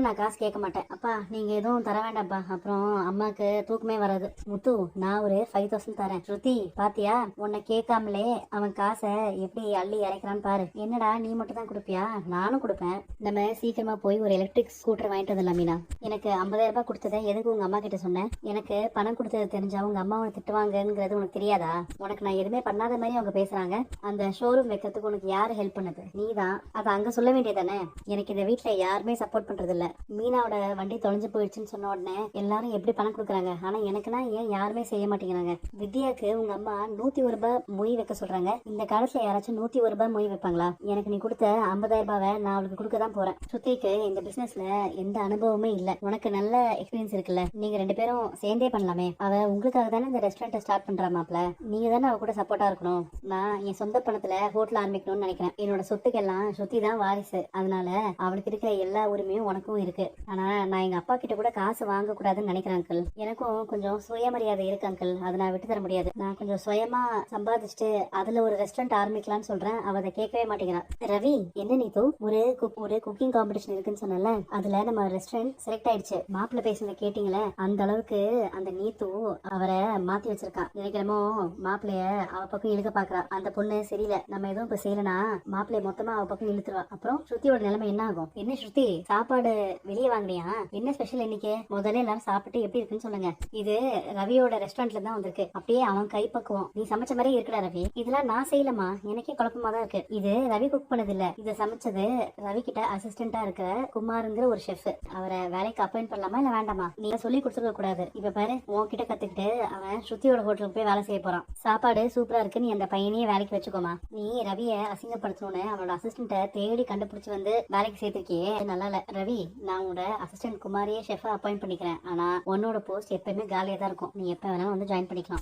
உங்ககிட்ட நான் காசு கேட்க மாட்டேன். அப்பா நீங்க எதுவும் தர வேண்டாம்ப்பா. அப்புறம் அம்மாக்கு தூக்கமே வராது. முத்து நான் ஒரு ஃபைவ் தௌசண்ட் தரேன். ஸ்ருதி பாத்தியா? உன்னை கேட்காமலே அவன் காசை எப்படி அள்ளி இறைக்கிறான்னு பாரு. என்னடா நீ மட்டும் தான் கொடுப்பியா? நானும் கொடுப்பேன். நம்ம சீக்கிரமா போய் ஒரு எலக்ட்ரிக் ஸ்கூட்டர் வாங்கிட்டு வந்துடலாம் மீனா. எனக்கு 50000 ரூபாய் கொடுத்ததை எதுக்கு உங்க அம்மா கிட்ட சொன்னேன்? எனக்கு பணம் கொடுத்தது தெரிஞ்சா உங்க அம்மா உனக்கு திட்டுவாங்கங்கிறது உனக்கு தெரியாதா? உனக்கு நான் எதுவுமே பண்ணாத மாதிரி அவங்க பேசுறாங்க. அந்த ஷோரூம் வைக்கிறதுக்கு உனக்கு யார் ஹெல்ப் பண்ணது? நீ தான் அதை அங்க சொல்ல வேண்டியதானே எனக்கு இந்த வீட்டுல யாருமே சப்போர்ட் பண்றது இல்ல மீனாவோட வண்டி தொலைஞ்சு போயிடுச்சுன்னு சொன்ன உடனே எல்லாரும் எப்படி பணம் கொடுக்குறாங்க? ஆனா எனக்குன்னா ஏன் யாருமே செய்ய மாட்டேங்கிறாங்க? வித்யாக்கு உங்க அம்மா நூத்தி ஒரு ரூபாய் மொய் வைக்க சொல்றாங்க. இந்த காலத்துல யாராச்சும் நூத்தி ஒரு ரூபாய் மொய் வைப்பாங்களா? எனக்கு நீ கொடுத்த 50000 ரூபாவை நான் அவளுக்கு கொடுக்க தான் போறேன். சுத்திக்கு இந்த பிசினஸ்ல எந்த அனுபவமே இல்ல. உனக்கு நல்ல எக்ஸ்பீரியன்ஸ் இருக்குல்ல. நீங்க ரெண்டு பேரும் சேர்ந்தே பண்ணலாமே. அவ உங்களுக்காக தானே இந்த ரெஸ்டாரண்ட் ஸ்டார்ட் பண்றா மாப்ள. நீங்க தானே அவ கூட சப்போர்ட்டா இருக்கணும். நான் என் சொந்த பணத்துல ஹோட்டல் ஆரம்பிக்கணும்னு நினைக்கிறேன். என்னோட சொத்துக்கெல்லாம் சுத்தி தான் வாரிசு. அதனால அவளுக்கு இருக்கிற எல்லா உரிமையும் உனக்கும் இருக்கு. ஆனா நான் எங்க அப்பா கிட்ட கூட காசு வாங்க கூடாதுன்னு நினைக்கிறேன் அங்கிள் எனக்கும் கொஞ்சம் சுயமரியாதை இருக்கு அங்கிள் அதை நான் விட்டு தர முடியாது. நான் கொஞ்சம் சுயமா சம்பாதிச்சுட்டு அதுல ஒரு ரெஸ்டாரண்ட் ஆரம்பிக்கலாம்னு சொல்றேன். அவ அதை கேட்கவே மாட்டேங்கிறான் ரவி என்ன நீத்து ஒரு குக் ஒரு குக்கிங் காம்படிஷன் இருக்குன்னு சொன்னல அதுல நம்ம ரெஸ்டாரண்ட் செலக்ட் ஆயிடுச்சு. மாப்பிள்ள பேசுனதை கேட்டீங்களே? அந்த அளவுக்கு அந்த நீத்து அவரை மாத்தி வச்சிருக்கான் நினைக்கிறமோ மாப்பிள்ளைய அவ பக்கம் இழுக்க பாக்குறா. அந்த பொண்ணு சரியில்லை. நம்ம எதுவும் இப்ப செய்யலனா மாப்பிள்ளைய மொத்தமா அவ பக்கம் இழுத்துருவா. அப்புறம் ஸ்ருதியோட நிலைமை என்ன ஆகும்? என்ன ஸ்ருதி? சாப்பாடு வெளியே வாங்கினியா என்ன ஸ்பெஷல் இன்னைக்கு? முதல்ல எல்லாரும் சாப்பிட்டு எப்படி இருக்குன்னு சொல்லுங்க. இது ரவியோட ரெஸ்டாரண்ட்ல தான் வந்திருக்கு. அப்படியே அவன் கை பக்குவோம் நீ சமைச்ச மாதிரி இருக்குடா ரவி. இதெல்லாம் நான் செய்யலமா எனக்கே குழப்பமா தான் இருக்கு. இது ரவி குக் பண்ணது இல்ல இதை சமைச்சது ரவி கிட்ட அசிஸ்டண்டா இருக்கிற குமாருங்கிற ஒரு ஷெஃப் அவரை வேலைக்கு அப்பாயின் பண்ணலாமா இல்ல வேண்டாமா? நீங்க சொல்லி கொடுத்துருக்க கூடாது. இப்ப பாரு உன்கிட்ட கத்துக்கிட்டு அவன் ஸ்ருதியோட ஹோட்டலுக்கு போய் வேலை செய்ய போறான். சாப்பாடு சூப்பரா இருக்கு. நீ அந்த பையனையே வேலைக்கு வச்சுக்கோமா நீ ரவிய அசிங்கப்படுத்தணும்னு அவனோட அசிஸ்டண்ட்டை தேடி கண்டுபிடிச்சு வந்து வேலைக்கு சேர்த்திருக்கியே. நல்லா இல்ல. ரவி நான் உன்னோட அசிஸ்டன்ட் குமாரியே ஷெஃபாக அப்பாயிண்ட் பண்ணிக்கிறேன். ஆனால் உன்னோட போஸ்ட் எப்பயுமே காலியாக தான் இருக்கும். நீ எப்போ வேணாலும் வந்து ஜாயின் பண்ணிக்கலாம்.